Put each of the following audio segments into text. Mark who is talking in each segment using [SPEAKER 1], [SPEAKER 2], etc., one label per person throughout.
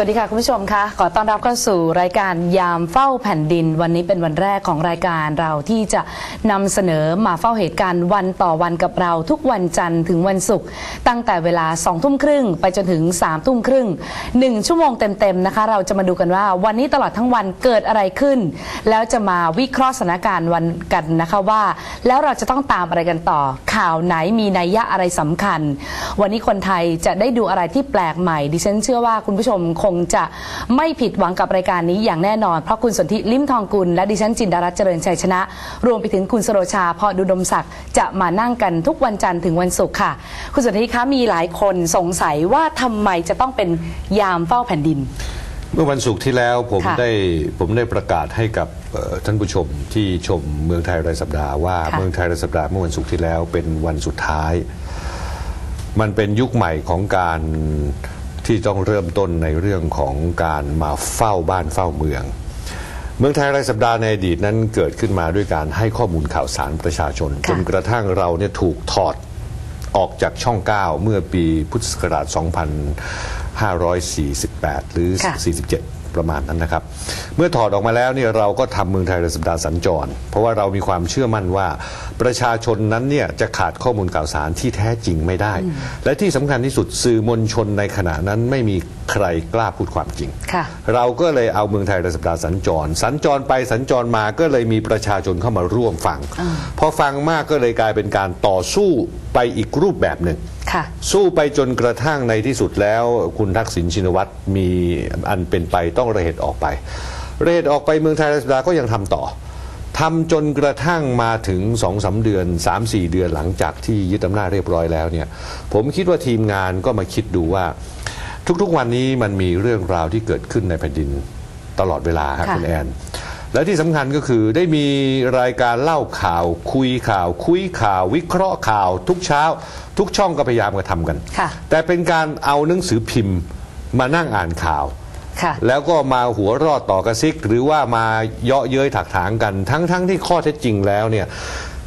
[SPEAKER 1] สวัสดีค่ะ คุณผู้ชมคะขอต้อนรับเข้าสู่รายการยามเฝ้าแผ่นดิน วันนี้เป็นวันแรกของรายการเราที่จะนำเสนอมาเฝ้าเหตุการณ์วันต่อวันกับเราทุกวันจันทร์ถึงวันศุกร์ตั้งแต่เวลา2องทุ่มครึ่งไปจนถึง3ามทุ่มครึ่งหนึ่งชั่วโมงเต็มๆนะคะ เราจะมาดูกันว่าวันนี้ตลอดทั้งวันเกิดอะไรขึ้น แล้วจะมาวิเคราะห์สถานการณ์วันกันนะคะว่า แล้วเราจะต้องตามอะไรกันต่อ ข่าวไหนมีนัยยะอะไรสำคัญ วันนี้คนไทยจะได้ดูอะไรที่แปลกใหม่ดิฉันเชื่อว่าคุณผู้ชมคงจะไม่ผิดหวังกับรายการนี้อย่างแน่นอน เพราะคุณสนธิลิมทองกุลและดิฉันจินดารัตน์เจริญชัยชนะ รวมไปถึงคุณสโรชาพอดุดมศักดิ์จะมานั่งกันทุกวันจันทร์ถึงวันศุกร์ค่ะ คุณสนธิคะมีหลายคนสงสัยว่าทำไมจะต้องเป็นยามเฝ้าแผ่นดิน
[SPEAKER 2] เมื่อวันศุกร์ที่แล้วผม
[SPEAKER 1] ค่ะ
[SPEAKER 2] ได้ผมได้ประกาศให้กับเอ่อท่านผู้ชมที่ชมเมืองไทยรายสัปดาห์ว่า
[SPEAKER 1] ค่ะ
[SPEAKER 2] เมืองไทยรายสัปดาห์เมื่อวันศุกร์ที่แล้วเป็นวันสุดท้าย มันเป็นยุคใหม่ของการ ที่ต้องเริ่มต้นในเรื่องของการมาเฝ้าบ้านเฝ้าเมือง เมืองไทยรายสัปดาห์ในอดีตนั้นเกิดขึ้นมาด้วยการให้ข้อมูลข่าวสารประชาชน
[SPEAKER 1] ค่ะ
[SPEAKER 2] จนกระทั่งเราเนี่ยถูกถอดออกจากช่อง 9 เมื่อปีพุทธศักราช 2548 หรือ
[SPEAKER 1] ค่ะ
[SPEAKER 2] 47 ประมาณนั้นนะครับ เมื่อถอดออกมาแล้วเนี่ยเราก็ทำเมืองไทยรายสัปดาห์สัญจร เพราะว่าเรามีความเชื่อมั่นว่า ประชาชนนั้นเนี่ยจะขาดข้อมูลข่าวสารที่แท้จริงไม่ได้ และที่สำคัญที่สุดสื่อมวลชนในขณะนั้นไม่มีใครกล้าพูดความจริง
[SPEAKER 1] ค่ะ
[SPEAKER 2] เราก็เลยเอาเมืองไทยรายสัปดาห์สัญจร สัญจรไปสัญจรมาก็เลยมีประชาชนเข้ามาร่วมฟัง พอฟังมากก็เลยกลายเป็นการต่อสู้ไปอีกรูปแบบหนึ่ง
[SPEAKER 1] ค่ะ
[SPEAKER 2] สู้ไปจนกระทั่งในที่สุดแล้ว คุณทักษิณชินวัตรมีอันเป็นไปต้องระเหตุออกไประเหตุออกไปเมืองไทยรัฐดาก็ยังทำต่อทำจนกระทั่งมาถึงสองสาเดือน3ามสี่เดือนหลังจากที่ยึดอำนาจเรียบร้อยแล้วเนี่ยผมคิดว่าทีมงานก็มาคิดดูว่า ทุกๆวันนี้มันมีเรื่องราวที่เกิดขึ้นในแผ่นดินตลอดเวลาครับ
[SPEAKER 1] คุ
[SPEAKER 2] ณแอน และที่สำคัญก็คือได้มีรายการเล่าข่าว คุยข่าว คุยข่าว วิเคราะห์ข่าว ทุกเช้า ทุกช่องก็พยายามกระทำกัน
[SPEAKER 1] ค่ะ
[SPEAKER 2] แต่เป็นการเอาหนังสือพิมพ์มานั่งอ่านข่าว
[SPEAKER 1] ค่ะ
[SPEAKER 2] แล้วก็มาหัวเรอดต่อกระซิก หรือว่ามาเยาะเย้ยถักถางกัน ทั้งๆทที่ข้อเท็จจริงแล้วเนี่ย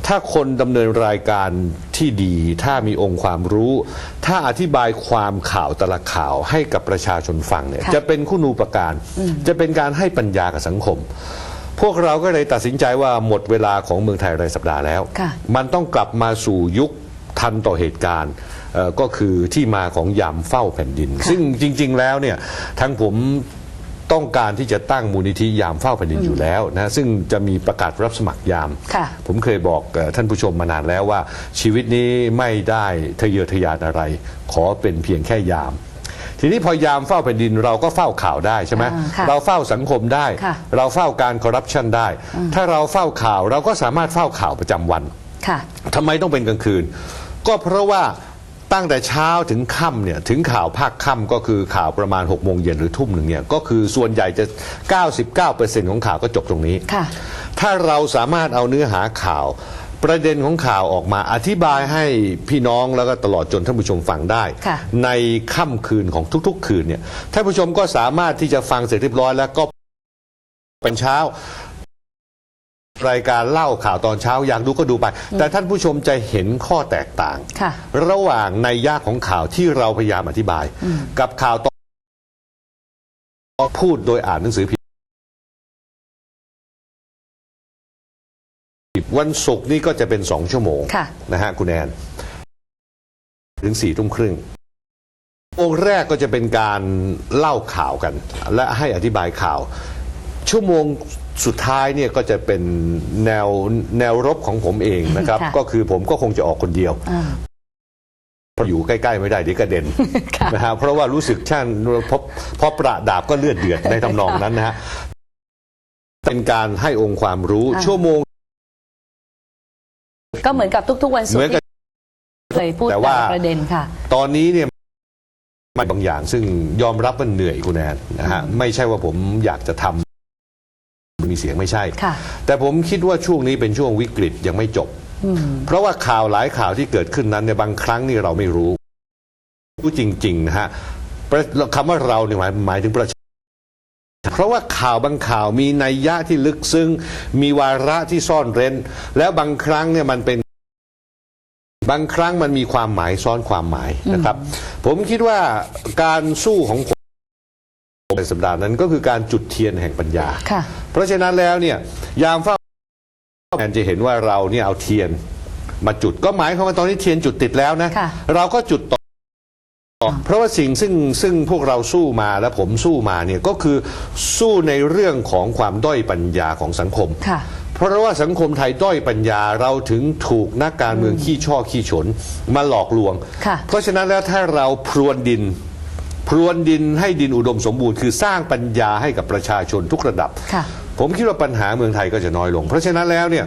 [SPEAKER 2] ถ้าคนดำเนินรายการที่ดี ถ้ามีองค์ความรู้ ถ้าอธิบายความข่าวแต่ละข่าวให้กับประชาชนฟังเนี่ย
[SPEAKER 1] ค่ะ
[SPEAKER 2] จะเป็นคุณูปการ จะเป็นการให้ปัญญากับสังคม พวกเราก็เลยตัดสินใจว่าหมดเวลาของเมืองไทยรายสัปดาห์แล้ว
[SPEAKER 1] ค่ะ
[SPEAKER 2] มันต้องกลับมาสู่ยุคทันต่อเหตุการณ์เอ่อก็คือที่มาของยามเฝ้าแผ่นดิน ซึ่งจริง ๆ แล้วเนี่ยทั้งผมต้องการที่จะตั้งมูลนิธิยามเฝ้าแผ่นดินอยู่แล้วนะซึ่งจะมีประกาศรับสมัครยาม
[SPEAKER 1] ค่ะ
[SPEAKER 2] ผมเคยบอกเอ่อท่านผู้ชมมานานแล้วว่า ชีวิตนี้ไม่ได้ทะเยอทะยานอะไร ขอเป็นเพียงแค่ยาม ทีนี้พอยามเฝ้าแผ่นดินเราก็เฝ้าข่าวได้ใช่ไหม
[SPEAKER 1] อ่าค่ะ
[SPEAKER 2] เราเฝ้าสังคมได้
[SPEAKER 1] ค่ะ
[SPEAKER 2] เราเฝ้าการคอร์รัปชันได้ ถ้าเราเฝ้าข่าวเราก็สามารถเฝ้าข่าวประจำวัน
[SPEAKER 1] ค่ะ
[SPEAKER 2] ทำไมต้องเป็นกลางคืน ก็เพราะว่าตั้งแต่เช้าถึงค่ำเนี่ยถึงข่าวภาคค่ำก็คือข่าวประมาณ6กโมงเย็นหรือทุ่มหนึ่งเนี่ยก็คือส่วนใหญ่จะ 99%ของข่าวก็จบตรงนี้
[SPEAKER 1] ค่ะ
[SPEAKER 2] ถ้าเราสามารถเอาเนื้อหาข่าว ประเด็นของข่าวออกมาอธิบายให้พี่น้องแล้วก็ตลอดจนท่านผู้ชมฟังได้
[SPEAKER 1] ค่ะ
[SPEAKER 2] ในค่ำคืนของทุกๆ คืนเนี่ยท่านผู้ชมก็สามารถที่จะฟังเสร็จเรียบร้อยแล้วก็เป็นเช้า รายการเล่าข่าวตอนเช้าอยากดูก็ดูไป แต่ท่านผู้ชมจะเห็นข้อแตกต่าง
[SPEAKER 1] ค่ะ
[SPEAKER 2] ระหว่างในยยะของข่าวที่เราพยายามอธิบาย กับข่าวตอนพูดโดยอ่านหนังสือพิมพ์ วันศุกร์นี่ก็จะเป็นสองชั่วโมง
[SPEAKER 1] ค่ะ
[SPEAKER 2] นะฮะคุณแอน ถึงสี่ทุ่มครึ่งองค์แรกก็จะเป็นการเล่าข่าวกัน และให้อธิบายข่าว ชั่วโมงสุดท้ายเนี่ยก็จะเป็นแนวแนวรบของผมเองนะครับ
[SPEAKER 1] ค่ะ
[SPEAKER 2] ก็คือผมก็คงจะออกคนเดียว
[SPEAKER 1] อ่า
[SPEAKER 2] เพราะอยู่ใกล้ๆไม่ได้เดี๋ยวกระเด็น
[SPEAKER 1] ค่ะ
[SPEAKER 2] นะฮะเพราะว่ารู้สึกช่างพอพอประดาบก็เลือดเดือดในทำนองนั้นนะฮะเป็นการให้องค์ความรู้
[SPEAKER 1] อ่า
[SPEAKER 2] ชั่วโมง
[SPEAKER 1] ก็เหมือนกับทุก ๆ วันศุก
[SPEAKER 2] เหมือน
[SPEAKER 1] ร์
[SPEAKER 2] กับ
[SPEAKER 1] ที่เคยพูด
[SPEAKER 2] แต่
[SPEAKER 1] แต่
[SPEAKER 2] ว่า
[SPEAKER 1] ละประเด็นค่ะ
[SPEAKER 2] ตอนนี้เนี่ยมันบางอย่างซึ่งยอมรับว่าเหนื่อยคุณแอนนะฮะไม่ใช่ว่าผมอยากจะทำมีเสียงไม่ใช่
[SPEAKER 1] ค่ะ
[SPEAKER 2] แต่ผมคิดว่าช่วงนี้เป็นช่วงวิกฤตยังไม่จบ เพราะว่าข่าวหลายข่าวที่เกิดขึ้นนั้นในยบางครั้งนี่เราไม่รู้ รู้จริงๆนะฮะประคำว่าเราเนี่ยหมายหมายถึงประชาเพ ราะว่าข่าวบางข่าวมีนัยยะที่ลึกซึ้งมีวาระที่ซ่อนเร้น แล้วบางครั้งเนี่ยมันเป็น บางครั้งมันมีความหมายซ้อนความหมายนะครับ ผมคิดว่าการสู้ของผมสัปดาห์นั้นก็คือการจุดเทียนแห่งปัญญา
[SPEAKER 1] ค่ะ
[SPEAKER 2] เพราะฉะนั้นแล้วเนี่ยยามเฝ้าแทนจะเห็นว่าเราเนี่ยเอาเทียนมาจุดก็หมายความว่าตอนนี้เทียนจุดติดแล้วนะ
[SPEAKER 1] ค่ะ
[SPEAKER 2] เราก็จุดต่อ เพราะว่าสิ่งซึ่งซึ่งพวกเราสู้มาและผมสู้มาเนี่ยก็คือสู้ในเรื่องของความด้อยปัญญาของสังคม
[SPEAKER 1] ค่ะ
[SPEAKER 2] เพราะว่าสังคมไทยด้อยปัญญาเราถึงถูกนักการเมืองขี้ช่อขี้ฉนมาหลอกลวง
[SPEAKER 1] ค่ะ
[SPEAKER 2] เพราะฉะนั้นแล้วถ้าเราพรวนดิน พรวนดินให้ดินอุดมสมบูรณ์คือสร้างปัญญาให้กับประชาชนทุกระดับ
[SPEAKER 1] ค่ะ
[SPEAKER 2] ผมคิดว่าปัญหาเมืองไทยก็จะน้อยลง เพราะฉะนั้นแล้วเนี่ย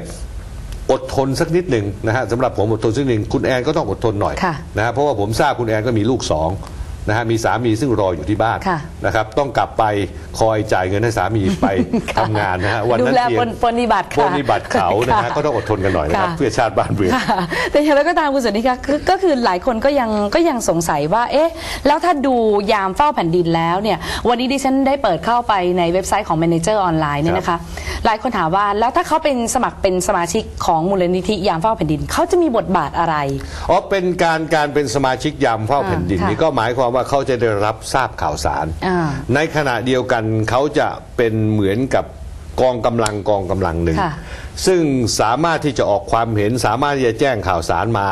[SPEAKER 2] อดทนสักนิดหนึ่งนะฮะสำหรับผมอดทนสักนิดหนึ่งคุณแอนก็ต้องอดทนหน่อย
[SPEAKER 1] ค่ะ
[SPEAKER 2] นะฮะเพราะว่าผมทราบคุณแอนก็มีลูกสอง นะฮะมีสามีซึ่งรออยู่ที่บ้าน
[SPEAKER 1] ค่ะ
[SPEAKER 2] นะครับต้องกลับไปคอยจ่ายเงินให้สามีไปทำงานนะฮะวัน
[SPEAKER 1] ดู
[SPEAKER 2] นั้น
[SPEAKER 1] แล
[SPEAKER 2] เพีย
[SPEAKER 1] ป
[SPEAKER 2] ง
[SPEAKER 1] นปฏิบัติ
[SPEAKER 2] ป
[SPEAKER 1] ค่ะ
[SPEAKER 2] ฏิบัติเขานะฮะ
[SPEAKER 1] ค่
[SPEAKER 2] ก็ต้องอดทนกันหน่อยนะครับ
[SPEAKER 1] ค่ะ
[SPEAKER 2] เพื่อชาติบ้านเมือง
[SPEAKER 1] ค่ะแต่อย่างไรก็ตามคุณสุนิคะคือก็คือหลายคนก็ยังก็ยังสงสัยว่า เอ๊ะ แล้วถ้าดูยามเฝ้าแผ่นดินแล้วเนี่ย วันนี้ดิฉันได้เปิดเข้าไปในเว็บไซต์ของ Manager ออนไลน์เนี่ยนะคะ หลายคนถามว่าแล้วถ้าเขาเป็นสมัครเป็นสมาชิกของมูลนิธิยามเฝ้าแผ่นดินเขาจะมีบทบาทอะไร
[SPEAKER 2] อ๋อเป็นการการเป็นสมาชิกยามเฝ้าแผ่นดิน
[SPEAKER 1] ค่ะ
[SPEAKER 2] นี่ก็หมายความว่าเขาจะได้รับทราบข่าวสาร
[SPEAKER 1] อ่า
[SPEAKER 2] ในขณะเดียวกันเขาจะเป็นเหมือนกับกองกำลังกองกำลังหนึ่ง
[SPEAKER 1] ค่ะ
[SPEAKER 2] ซึ่งสามารถที่จะออกความเห็นสามารถที่จะแจ้งข่าวสารมา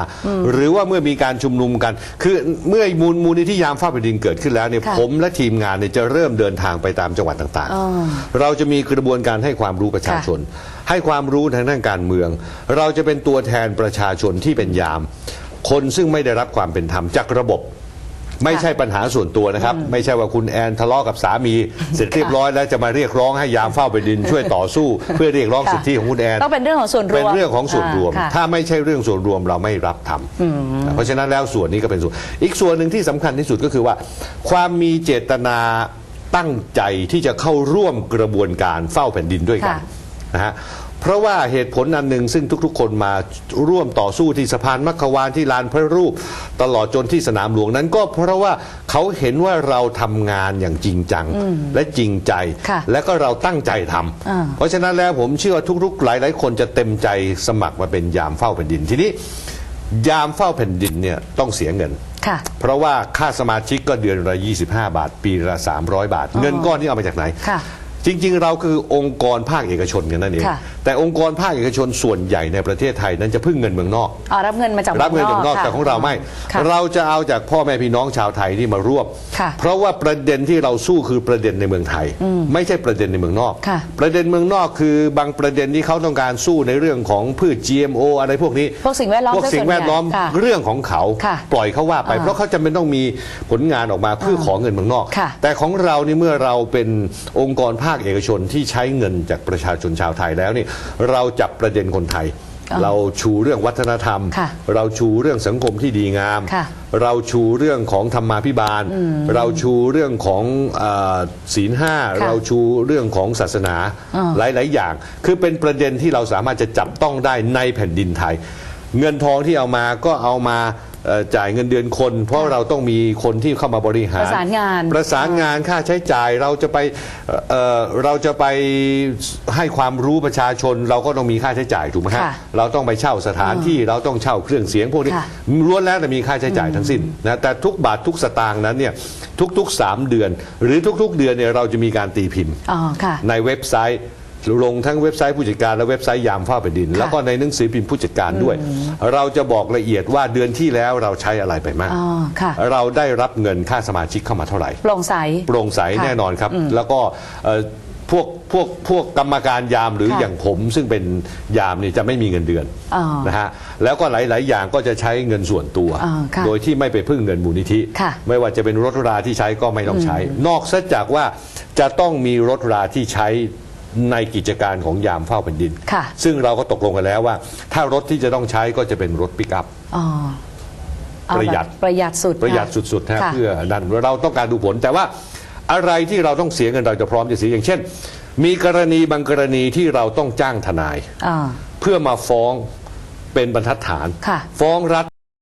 [SPEAKER 2] หรือว่าเมื่อมีการชุมนุมกัน คือเมื่อมูลมูลนิธิยามเฝ้าแผ่นดินเกิดขึ้นแล้วเนี่ย
[SPEAKER 1] ค่ะ
[SPEAKER 2] ผมและทีมงานเนี่ยจะเริ่มเดินทางไปตามจังหวัดต่าง
[SPEAKER 1] อ๋อ
[SPEAKER 2] ๆ เราจะมีกระบวนการให้ความรู้ประชาชน ให้ความรู้ทางด้านการเมือง เราจะเป็นตัวแทนประชาชนที่เป็นยาม คนซึ่งไม่ได้รับความเป็นธรรมจากระบบ ไม่ใช่ปัญหาส่วนตัวนะครับ ไม่ใช่ว่าคุณแอนทะเลาะกับสามี เสร็จเรียบร้อยแล้วจะมาเรียกร้องให้ยามเฝ้าแผ่นดินช่วยต่อสู้ เพื่อเรียกร้อง
[SPEAKER 1] ค่ะ
[SPEAKER 2] สิทธิของคุณแอน
[SPEAKER 1] ต้องเป็นเรื่องของส่วนรวม
[SPEAKER 2] เป็นเรื่องของส่วนรวม
[SPEAKER 1] อ่าค่ะ
[SPEAKER 2] ถ้าไม่ใช่เรื่องส่วนรวมเราไม่รับทำเพราะฉะนั้นแล้วส่วนนี้ก็เป็นส่วน อีกส่วนหนึ่งที่สำคัญที่สุดก็คือว่า ความมีเจตนาตั้งใจที่จะเข้าร่วมกระบวนการเฝ้าแผ่นดินด้วยกัน
[SPEAKER 1] ค่ะ
[SPEAKER 2] นะฮะ เพราะว่าเหตุผลอันหนึ่งซึ่งทุกๆ คนมาร่วมต่อสู้ที่สะพานมัคควานที่ลานพระรูป ตลอดจนที่สนามหลวงนั้นก็เพราะว่าเขาเห็นว่าเราทำงานอย่างจริงจังและจริงใจ
[SPEAKER 1] ค่ะ
[SPEAKER 2] และก็เราตั้งใจทำ
[SPEAKER 1] อ่า
[SPEAKER 2] เพราะฉะนั้นแล้วผมเชื่อว่าทุกๆ หลายๆ คนจะเต็มใจสมัครมาเป็นยามเฝ้าแผ่นดินทีนี้ ยามเฝ้าแผ่นดินเนี่ยต้องเสียเงิน
[SPEAKER 1] ค่ะ
[SPEAKER 2] เพราะว่าค่าสมาชิกก็เดือนละ 25 บาท ปีละ 300 บาท เงินก้อนนี้เอามาจากไหน
[SPEAKER 1] ค่ะ
[SPEAKER 2] จริง ๆ เราคือองค์กรภาคเอกชนกันนั่นเอง
[SPEAKER 1] ค่ะ
[SPEAKER 2] แต่องค์กรภาคเอกชนส่วนใหญ่ในประเทศไทยนั้นจะพึ่งเงินเมืองนอก
[SPEAKER 1] อ๋อรับเงินมาจาก
[SPEAKER 2] รับเงินจากนอก
[SPEAKER 1] ค่ะ
[SPEAKER 2] แต่ของเราไม่
[SPEAKER 1] ค่ะ
[SPEAKER 2] เราจะเอาจากพ่อแม่พี่น้องชาวไทยที่มาร่วม
[SPEAKER 1] ค่ะ
[SPEAKER 2] เพราะว่าประเด็นที่เราสู้คือประเด็นในเมืองไทย ไม่ใช่ประเด็นในเมืองนอก
[SPEAKER 1] ค่ะ
[SPEAKER 2] ประเด็นเมืองนอกคือบางประเด็นที่เขาต้องการสู้ในเรื่องของพืช GMO อะไรพวกนี้
[SPEAKER 1] พวกสิ่งแวดล้อม
[SPEAKER 2] พวกสิ่งแวดล้อม
[SPEAKER 1] ซะส่วนใหญ่ค่ะ
[SPEAKER 2] เรื่องของเขา
[SPEAKER 1] ค่ะ
[SPEAKER 2] ปล่อยเขาว่าไป
[SPEAKER 1] อ่า
[SPEAKER 2] เพราะเขาจำเป็นต้องมีผลงานออกมาเพื่อขอเงินเมืองนอก
[SPEAKER 1] ค่ะ
[SPEAKER 2] แต่ของเรานี่เมื่อเราเป็นองค์กรภาคเอกชนที่ใช้เงินจากประชาชนชาวไทยแล้วนี่เราจับประเด็นคนไทย
[SPEAKER 1] อ่า
[SPEAKER 2] เราชูเรื่องวัฒนธรรม
[SPEAKER 1] ค่ะ
[SPEAKER 2] เราชูเรื่องสังคมที่ดีงาม
[SPEAKER 1] ค่ะ
[SPEAKER 2] เราชูเรื่องของธรรมาภิบาล เราชูเรื่องของเออศีลห้า
[SPEAKER 1] ค่ะ
[SPEAKER 2] เราชูเรื่องของศาสนา
[SPEAKER 1] อ่า
[SPEAKER 2] หลาย ๆ อย่าง คือเป็นประเด็นที่เราสามารถจะจับต้องได้ในแผ่นดินไทย เงินทองที่เอามาก็เอามา เอ่อจ่ายเงินเดือนคน เพราะเราต้องมีคนที่เข้ามาบริหาร
[SPEAKER 1] ประสานงาน
[SPEAKER 2] ประสานงานค่าใช้จ่ายเราจะไปเอ่อเอ่อเราจะไปให้ความรู้ประชาชน เราก็ต้องมีค่าใช้จ่ายถูกไหมฮะ
[SPEAKER 1] ค่ะ
[SPEAKER 2] เราต้องไปเช่าสถานที่เราต้องเช่าเครื่องเสียงพวกนี้
[SPEAKER 1] ค่ะ
[SPEAKER 2] ล้วนแล้วแต่มีค่าใช้จ่ายทั้งสิ้นนะแต่ทุกบาททุกสตางค์นั้นเนี่ยทุกๆ 3 เดือน หรือทุกๆ เดือนเนี่ยเราจะมีการตีพิมพ์
[SPEAKER 1] อ๋อค่ะ
[SPEAKER 2] ในเว็บไซต์ ลงทั้งเว็บไซต์ผู้จัดการและเว็บไซต์ยามฟ้าแผ่นดิน แล้วก็ในหนังสือพิมพ์ผู้จัดการด้วย เราจะบอกละเอียดว่าเดือนที่แล้วเราใช้อะไรไปมาก
[SPEAKER 1] อ๋อค่ะ
[SPEAKER 2] เราได้รับเงินค่าสมาชิกเข้ามาเท่าไหร่
[SPEAKER 1] โปร่งใส
[SPEAKER 2] โปร่งใส
[SPEAKER 1] ค่ะ
[SPEAKER 2] แน่นอนครับแล้วก็เอ่อพวกพวกพวกกรรมการยามหรือ
[SPEAKER 1] ค่ะ
[SPEAKER 2] อย่างผม ซึ่งเป็นยามนี่จะไม่มีเงินเดือน
[SPEAKER 1] อ๋อ
[SPEAKER 2] นะฮะแล้วก็หลาย ๆ อย่างก็จะใช้เงินส่วนตัว
[SPEAKER 1] อ๋อค่ะ
[SPEAKER 2] โดยที่ไม่ไปพึ่งเงินมูลนิธิ
[SPEAKER 1] ค่ะ
[SPEAKER 2] ไม่ว่าจะเป็นรถราที่ใช้ก็ไม่ต้องใช้ นอกซะจากว่าจะต้องมีรถราที่ใช้ ในกิจการของยามเฝ้าแผ่นดิน
[SPEAKER 1] ค่ะ
[SPEAKER 2] ซึ่งเราก็ตกลงกันแล้วว่า ถ้ารถที่จะต้องใช้ก็จะเป็นรถปิกอัพ
[SPEAKER 1] อ๋อเอา
[SPEAKER 2] ประหยัด
[SPEAKER 1] แบบประหยัดสุด
[SPEAKER 2] ประหยัด
[SPEAKER 1] ค่
[SPEAKER 2] สุดๆนะ
[SPEAKER 1] ค่ะ
[SPEAKER 2] เพื่อนั่นเราต้องการดูผล แต่ว่าอะไรที่เราต้องเสียเงินเราจะพร้อมจะเสียอย่างเช่น มีกรณีบางกรณีที่เราต้องจ้างทนาย
[SPEAKER 1] อ่า
[SPEAKER 2] เพื่อมาฟ้องเป็นบรรทัดฐาน
[SPEAKER 1] ค่ะ
[SPEAKER 2] ฟ้องรัฐ